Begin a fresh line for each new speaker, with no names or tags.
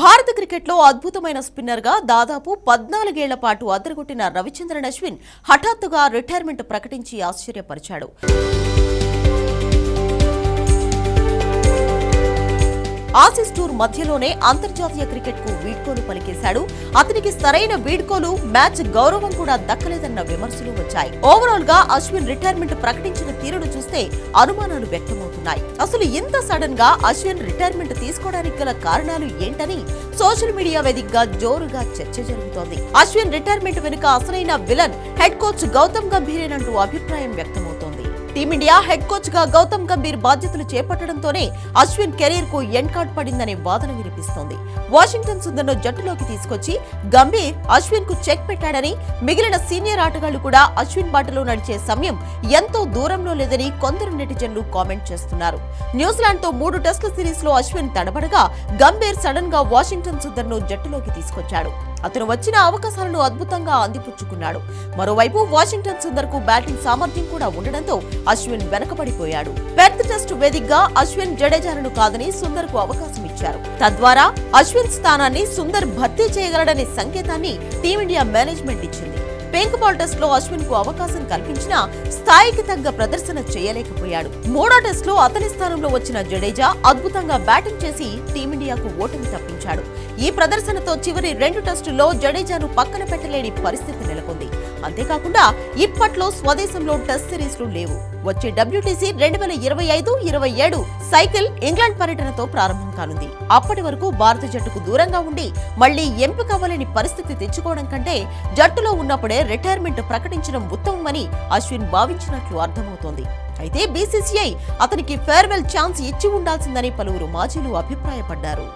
భారత క్రికెట్లో అద్భుతమైన స్పిన్నర్గా దాదాపు పద్నాలుగేళ్ళ పాటు అదరగొట్టిన రవిచంద్రన్ అశ్విన్ హఠాత్తుగా రిటైర్మెంట్ ప్రకటించి ఆశ్చర్యపరిచాడు. ఆసిస్ టూర్ మధ్యలోనే అంతర్జాతీయ క్రికెట్కు వీడ్కోలు పలికేశాడు. అతనికి సరైన వీడ్కోలు మ్యాచ్ గౌరవం కూడా దక్కలేదన్న విమర్శలు వచ్చాయి. ఓవరాల్గా అశ్విన్ రిటైర్మెంట్ ప్రకటించిన తీరును చూస్తే అనుమానాలు వ్యక్తమవుతున్నాయి. అసలు ఇంత సడన్గా అశ్విన్ రిటైర్మెంట్ తీసుకోవడానికి గల కారణాలు ఏంటని సోషల్ మీడియా వేదికగా జోరుగా చర్చ జరుగుతోంది. అశ్విన్ రిటైర్మెంట్ వెనుక అసలైన విలన్ హెడ్ కోచ్ గౌతమ్ గంభీరేనంటూ అభిప్రాయం వ్యక్తమవుతుంది. టీమిండియా హెడ్ కోచ్గా గౌతమ్ గంభీర్ బాధ్యతలు చేపట్టడంతోనే అశ్విన్ కెరీర్కు ఎండ్ కార్డ్ పడిందనే వాదన వినిపిస్తోంది. వాషింగ్టన్ సుందర్ను జట్టులోకి తీసుకొచ్చి గంభీర్ అశ్విన్కు చెక్ పెట్టాడని మిగిలిన సీనియర్ ఆటగాళ్ళు కూడా అశ్విన్ బాటలో నడిచే సమయం ఎంతో దూరంలో లేదని కొందరు నెటిజన్లు కామెంట్ చేస్తున్నారు. న్యూజిలాండ్తో మూడు టెస్టుల సిరీస్లో అశ్విన్ తడబడగా గంభీర్ సడన్గా వాషింగ్టన్ సుందర్ను జట్టులోకి తీసుకొచ్చాడు. అతను వచ్చిన అవకాశాలను అద్భుతంగా అందిపుచ్చుకున్నాడు. మరోవైపు వాషింగ్టన్ సుందర్కు బ్యాటింగ్ సామర్థ్యం కూడా ఉండడంతో అశ్విన్ వెనకబడిపోయాడు. పెర్త్ టెస్ట్ వేదికగా అశ్విన్ జడేజాలను కాదని సుందర్కు అవకాశం ఇచ్చారు. తద్వారా అశ్విన్ స్థానాన్ని సుందర్ భర్తీ చేయగలడనే సంకేతాన్ని టీమిండియా మేనేజ్మెంట్ ఇచ్చింది. పింక్ బాల్ టెస్ట్లో అశ్విన్కు అవకాశం కల్పించినా స్థాయికి తగ్గ ప్రదర్శన చేయలేకపోయాడు. మూడో టెస్ట్లో అతని స్థానంలో వచ్చిన జడేజా అద్భుతంగా బ్యాటింగ్ చేసి టీమిండియాకు ఓటమి తప్పించాడు. ఈ ప్రదర్శనతో చివరి రెండు టెస్టుల్లో జడేజాను పక్కన పెట్టలేని పరిస్థితి నెలకొంది. అంతేకాకుండా ఇప్పట్లో స్వదేశంలో టెస్ట్ సిరీస్లు లేవు. వచ్చే డబ్ల్యూటీసీ రెండు వేల ఇరవై ఐదు ఇరవై ఏడు సైకిల్ ఇంగ్లాండ్ పర్యటనతో ప్రారంభం కానుంది. అప్పటి వరకు భారత జట్టుకు దూరంగా ఉండి మళ్ళీ ఎంపిక అవ్వలేని పరిస్థితి తెచ్చుకోవడం కంటే జట్టులో ఉన్నప్పుడే రిటైర్మెంట్ ప్రకటించడం ఉత్తమమని అశ్విన్ భావించినట్లు అర్థమవుతోంది. అయితే బీసీసీఐ అతనికి ఫేర్వెల్ ఛాన్స్ ఇచ్చి ఉండాల్సిందని పలువురు మాజీలు అభిప్రాయపడ్డారు.